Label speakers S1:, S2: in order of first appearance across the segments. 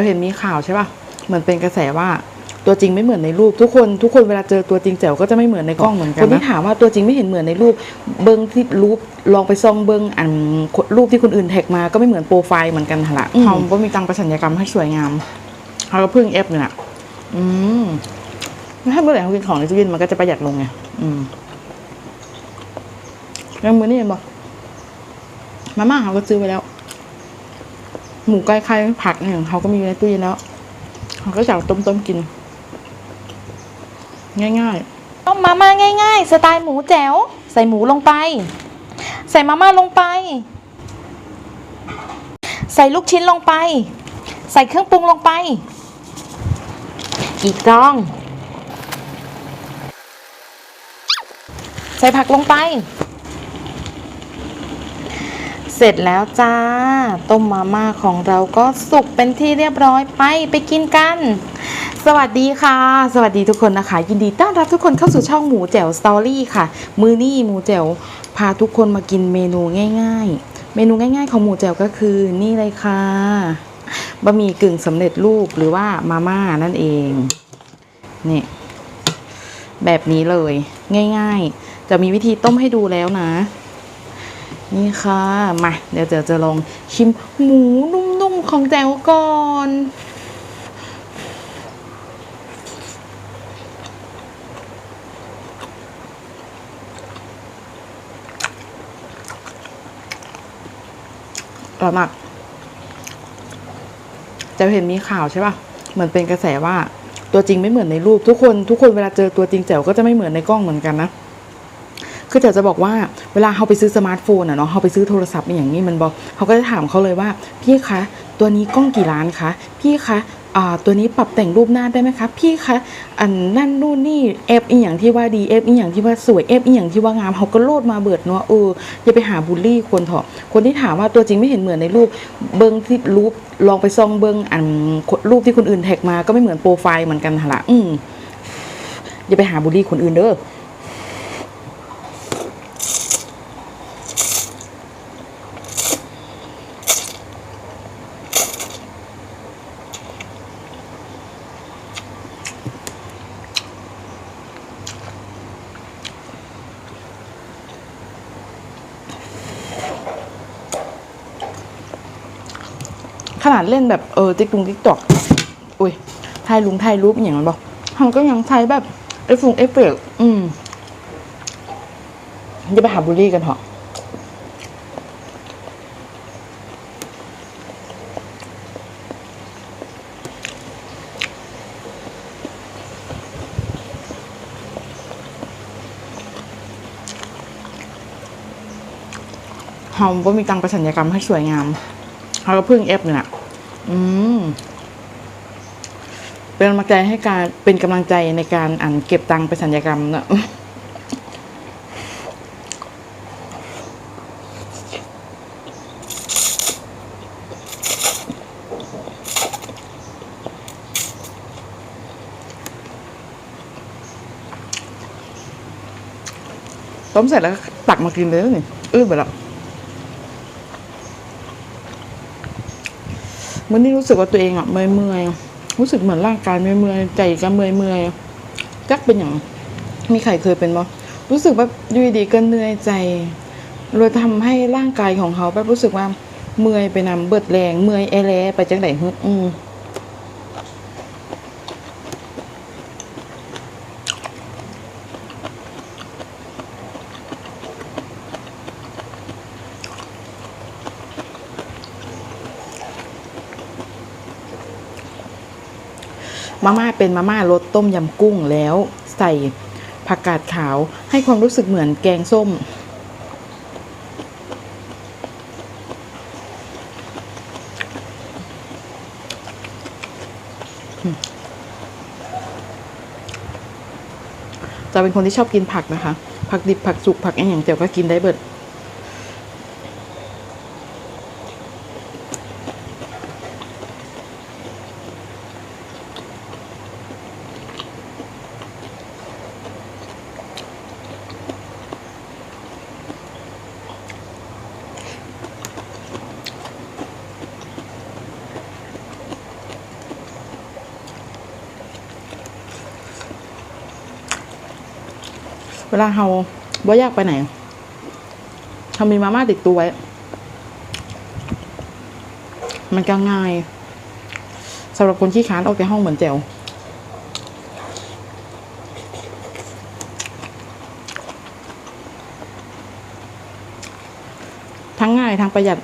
S1: จะเห็นมีข่าวใช่ป่ะเหมือนเป็นกระแสว่าตัวจริงไม่เหมือนในรูปทุกคนทุกคนเวลาเจอตัวจริงแจ๋วก็จะไม่เหมือนในกล้องเหมือนกันคนที่ถามว่าตัวจริงไม่เห็นเหมือนในรูป เบิ้งที่รูปลองไปซ่องเบิ้งอันรูปที่คนอื่นแท็กมาก็ไม่เหมือนโปรไฟล์เหมือนกันหั่นละเขาก็มีตังประสัญญกรรมให้สวยงามเขาก็พึ่งเอฟเนี่ยนะอืมถ้าเมื่อไหร่เขากินของในตู้เย็นมันก็จะประหยัดลงไงอืมแล้วมือนี่เห็นบอกมาม่าเขาก็ซื้อไปแล้ว หมูไก่ไข่ผักเนี่ยเขาก็มีอยู่ในตู้เย็นแล้วเขาก็จะเอาต้มๆกิน ง่ายๆ
S2: ต้มมาม่าง่าย ๆ สไตล์หมูแจ๋วใส่หมูลงไป ใส่มาม่าลงไป ใส่ลูกชิ้นลงไป ใส่เครื่องปรุงลงไป อีกกล้อง ใส่ผักลงไป เสร็จแล้วจ้า ต้มมาม่าของเราก็สุกเป็นที่เรียบร้อยไปไปกินกัน สวัสดีค่ะ สวัสดีทุกคนนะคะ ยินดีต้อนรับทุกคนเข้าสู่ช่องหมูแจ๋วสตอรี่ค่ะ มือนี่หมูแจ๋วพาทุกคนมากินเมนูง่าย ๆ เมนูง่าย ๆ ของหมูแจ๋วก็คือนี่เลยค่ะบะหมี่กึ่งสำเร็จรูปหรือว่ามาม่านั่นเองนี่แบบนี้เลย ง่าย ๆ จะมีวิธีต้มให้ดูแล้วนะ นี่ค่ะ มา เดี๋ยวเจ๋วจะลองชิมหมูนุ่มๆของแจ๋วก่อนอร่อยมากจะเห็นมีข่าวใช่ป่ะ เหมือนเป็นกระแสว่า ตัวจริงไม่เหมือนในรูปทุกคน ทุกคนเวลาเจอตัวจริงแจ๋วก็จะไม่เหมือนในกล้องเหมือนกันนะ คือแต่จะบอกว่าเวลาเขาไปซื้อสมาร์ทโฟนอะเนาะเขาไปซื้อโทรศัพท์อย่างนี้มันบอกเขาก็จะถามเขาเลยว่า พี่คะตัวนี้กล้องกี่ล้านคะพี่คะอ่าตัวนี้ปรับแต่งรูปหน้าได้ไหมคะพี่คะอันนั่นนู่นนี่เอฟอีอย่างที่ว่าดีเอฟอีอย่างที่ว่าสวยเอฟอีอย่างที่ว่างามเขาก็โลดมาเบิดเนาะเอออย่าไปหาบูลลี่คนเถอะคนที่ถามว่าตัวจริงไม่เห็นเหมือนในรูปเบิ้งที่รูปลองไปซองเบิ้งอันรูปที่คนอื่นแท็กมาก็ไม่เหมือนโปรไฟล์เหมือนกันหละอืมอย่าไปหาบูลลี่คนอื่นเด้อ ขนาดเล่นแบบเออติ๊กตุงติ๊กตอกอุ้ยถ่ายลุงถ่ายรูปอย่างนั้นบอกเขาก็ยังใช้แบบเอฟฟงเอฟเฟกอืมจะไปหาบูลลี่กันเถอะเฮาบ่มีตังค์ไปสัญญกรรมให้สวยงามเขาก็พึ่งเอฟเนี่ยนะ อืมเป็นกำลังใจให้การเป็นกำลังใจในการอ่านเก็บตังค์ไปสัญญกรรมนะต้มเสร็จแล้วตักมากินเลยนี่อื้อไปแล้ว มันนี่รู้สึกว่าตัวเองอะเมื่อยเมื่อยๆรู้สึกเหมือนร่างกายเมื่อยเมื่อยๆใจก็เมื่อยเมื่อยๆจักเป็นอย่างมีใครเคยเป็นบ่รู้สึกแบบอยู่ดีๆก็เหนื่อยใจเลยทำให้ร่างกายของเขาแบบรู้สึกว่าเมื่อยไปนำเบิดแรงเมื่อยแอแลไปจังไดฮึอืม มาม่าเป็นมาม่ารสต้มยำกุ้งแล้วใส่ผักกาดขาวให้ความรู้สึกเหมือนแกงส้ม จะเป็นคนที่ชอบกินผักนะคะ ผักดิบผักสุกผักอะไรอย่างเดียวก็กินได้เบิด
S1: เวลาเราบ่อยากไปไหนเรามีมาม่าติดตัวไว้ มันก็ง่ายสำหรับคนขี้ค้านออกจากห้องเหมือนแจวทั้งง่ายทั้งประหยัด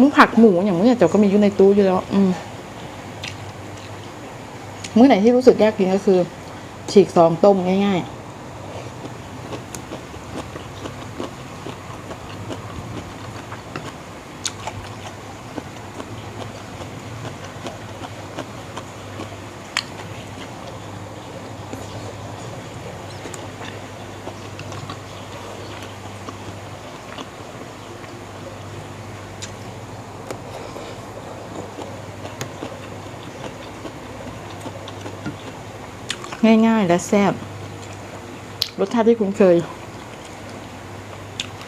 S1: มึงผักหมูอย่างมึงเนี่ยเจ้าก็มีอยู่ในตู้อยู่แล้ว อืมมื้อไหนที่รู้สึกยากกินก็คือ ฉีกซองต้มง่าย ๆ ง่ายๆ และแซ่บรสชาติที่คุ้นเคย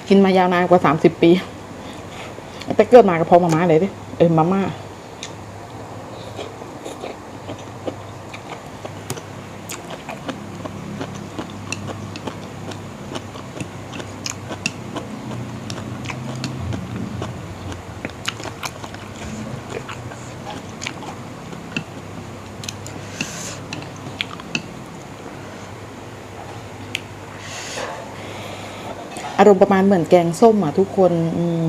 S1: กินมายาวนานกว่าสามสิบปี แต่เกิดมากับพอมาม่าเลยดิเออมาม่า อารมณ์ประมาณเหมือนแกงส้มอะทุกคนอืม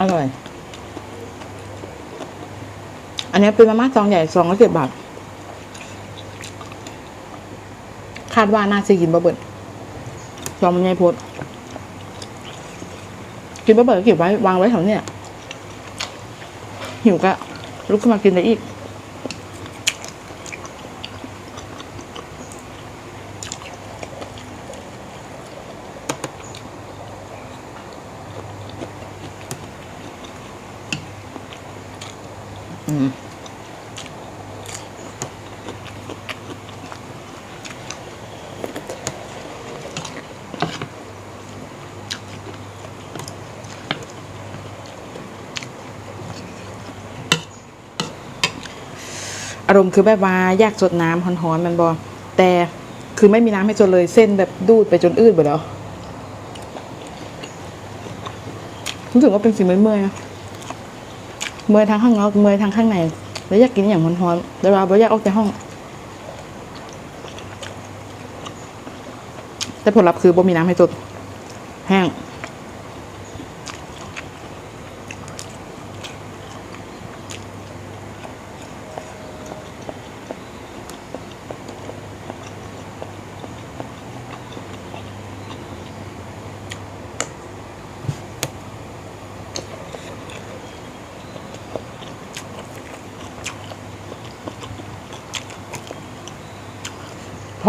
S1: อร่อย อันนี้เป็นมาม่าซองใหญ่ซองละสิบบาท คาดว่าน่าจะกินบะเบิดซองมันใหญ่โพดกินบะเบิดก็เก็บไว้วางไว้แถวเนี้ยหิวก็ลุกขึ้นมากินได้อีก อารมณ์คือแบบว่าอยากจดน้ำหอนๆมันบอแต่คือไม่มีน้ำให้จดเลยเส้นแบบดูดไปจนอืดไปแล้วรู้สึกว่าเป็นสิ่งเมื่อยนะเมื่อยทั้งข้างนอกเมื่อยทั้งข้างในแล้วอยากกินอย่างหอนๆแล้วเราไม่อยากออกจากห้อง แต่ผลลัพธ์คือบ่มีน้ำให้จดแห้ง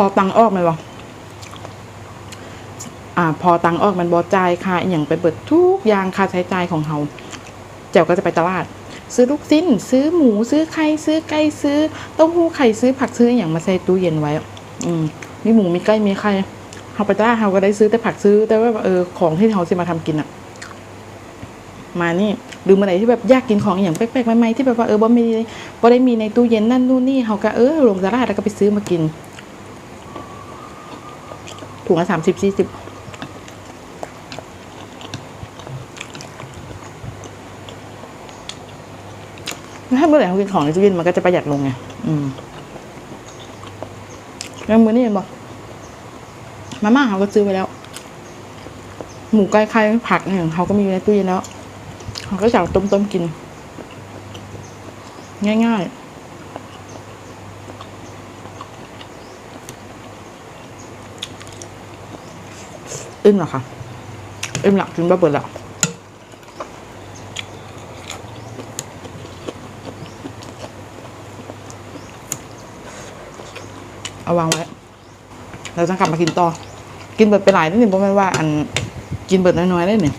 S1: อตังออกไหมวะอ่า พอตังออกมันบอจ่ายค่าอย่างไปเบิดทุกอย่างค่าใช้จ่ายของเขาเจ้าก็จะไปตลาด ซื้อลูกชิ้น ซื้อหมูซื้อไข่ซื้อไก่ซื้อเต้าหู้ไข่ซื้อผักซื้ออย่างมาใส่ตู้เย็นไว้ อืมมีหมูมีไก่มีไข่เขาไปตลาดเขาก็ได้ซื้อแต่ผักซื้อ แต่ว่าเออของที่เขาจะมาทำกินอะมานี่หรือเมื่อไหร่ที่แบบยากกินของอย่างแปลกๆใหม่ๆที่แบบว่าเออบ่มีบ่ได้มีในตู้เย็นนั่นนู่นนี่เขาก็เออลงตลาดแล้วก็ไปซื้อมากิน ถุงละสามสิบสี่สิบถ้าเมื่อไหร่เขากินของในตู้เย็นมันก็จะประหยัดลงไง อืมแล้วมือนี่บอกมาม่าเขาก็ซื้อไปแล้ว หมูไก่ไข่ผักเนี่ยเขาก็มีอยู่ในตู้เย็นแล้วเขาก็จะเอาต้มๆกิน ง่ายๆ อึ้งเหรอคะอึ้งหลักกินบ้าเบิดละ
S2: เอาวางไว้เราจะกลับมากินต่อ กินเบิดไปหลายนิดหนึ่งเพราะไม่ว่า อันกินเบิดน้อยๆได้หนึ่ง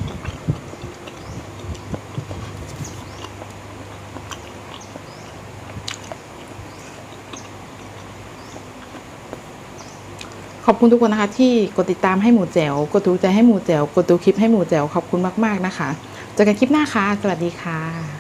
S2: ขอบคุณทุกคนนะคะ ที่กดติดตามให้หมูแจ๋วกดถูกใจให้หมูแจ๋วกดดูคลิปให้หมูแจ๋วขอบคุณมากๆนะคะเจอกันคลิปหน้าค่ะ สวัสดีค่ะ